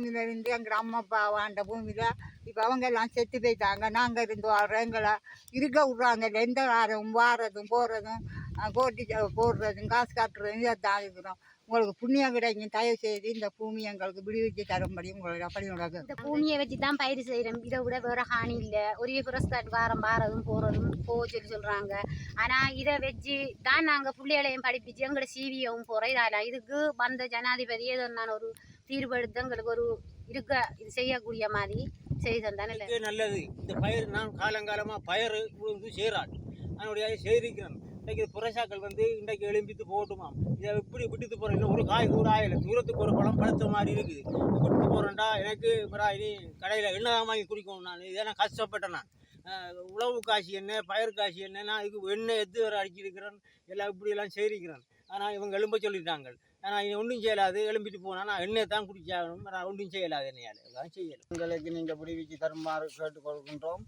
பூமியில இருந்து எங்கள் அம்மா அப்பா வாழ்ந்த பூமியில் இப்போ அவங்க எல்லாம் செத்து போயிட்டாங்க. நாங்கள் இருந்து வர்றோம் எங்களை இருக்க விட்றாங்க. எந்த வாரம் வாரதும் போகிறதும் கோட்டி போடுறதும் காசு காட்டுறதும் தான் இருக்கிறோம். உங்களுக்கு புண்ணியம் கிடைக்கும். தயவு செய்து இந்த பூமி எங்களுக்கு விடுவிச்சு தரும்படி உங்களுக்கு அப்படி உனக்கு இந்த பூமியை வச்சு தான் பயிர் செய்கிறோம் இதை விட வேற ஹானி இல்லை. ஒரே புரஸ்தாட் வாரம் வாரதும் போகிறதும் போக சொல்லி சொல்கிறாங்க ஆனால் இதை வச்சு தான் நாங்கள் பிள்ளைகளையும் படிப்பிச்சு எங்களோட சிவியவும் போகிறோம் இதால இதுக்கு வந்த ஜனாதிபதி ஏதோ நான் ஒரு தீர்வு எடுத்து எங்களுக்கு ஒரு இருக்க இது செய்யக்கூடிய மாதிரி செய்து தந்தானே இல்லை? நல்லது. இந்த பயிர் நான் காலங்காலமாக பயிர் உழுந்து செய்கிறாள் அதனுடைய செய்திருக்கிறேன். இன்றைக்கு புரசாக்கள் வந்து இன்றைக்கு எழும்பித்து போட்டுமாம் இதை எப்படி விட்டுத்து போகிறேன் ஒரு காய் கூட ஆகலை. தூரத்துக்கு ஒரு பழம் பழுத்த மாதிரி இருக்குது. இது விட்டுட்டு போகிறேன்டா எனக்கு இப்போ இனி கடையில் எண்ணெய் வாங்கி குடிக்கணும் நான்? இதெல்லாம் கஷ்டப்பட்டேன் நான். உழவு காசு என்ன பயிர் காசு என்ன நான் இதுக்கு எண்ணெய் எது வர அடிச்சிருக்கிறேன் எல்லாம் இப்படியெல்லாம் செய்திருக்கிறேன். ஆனால் இவங்க எழும்ப சொல்லிட்டாங்க. ஆனால் இது ஒன்றும் செய்யலாது. எழும்பிட்டு போனால் நான் எண்ணெய் தான் குடிச்சாகணும் நான் ஒன்றும் செய்யலாது என்னையால். அதான் செய்யலை எங்களுக்கு நீங்கள் விடுவிச்சு தருமாறு கேட்டுக்கொள்கின்றோம்.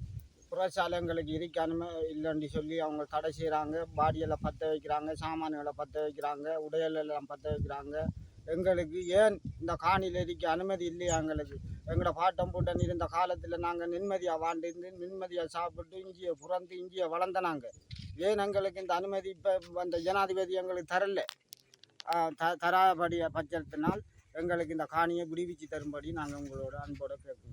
கொள்கின்றோம் எங்களுக்கு இருக்கானுமே இல்லைன்னு சொல்லி அவங்க தடை செய்கிறாங்க பாடியெல்லாம் பற்ற வைக்கிறாங்க. சாமான்களை பற்ற வைக்கிறாங்க. உடையலெல்லாம் பற்ற வைக்கிறாங்க. எங்களுக்கு ஏன் இந்த காணியில் இருக்க அனுமதி இல்லையா எங்களுக்கு? எங்களோட பாட்டம் பூட்டன் இருந்த காலத்தில் நாங்கள் நிம்மதியாக வாழ்ந்து நிம்மதியாக சாப்பிட்டு இஞ்சியை புறந்து இஞ்சியை வளர்ந்த நாங்கள் ஏன் எங்களுக்கு இந்த அனுமதி இப்போ அந்த ஜனாதிபதி எங்களுக்கு தரல? த தராபடி பட்சத்தினால் எங்களுக்கு இந்த காணியை விடுவிச்சு தரும்படி நாங்கள் உங்களோட அன்போட கேட்குறோம்.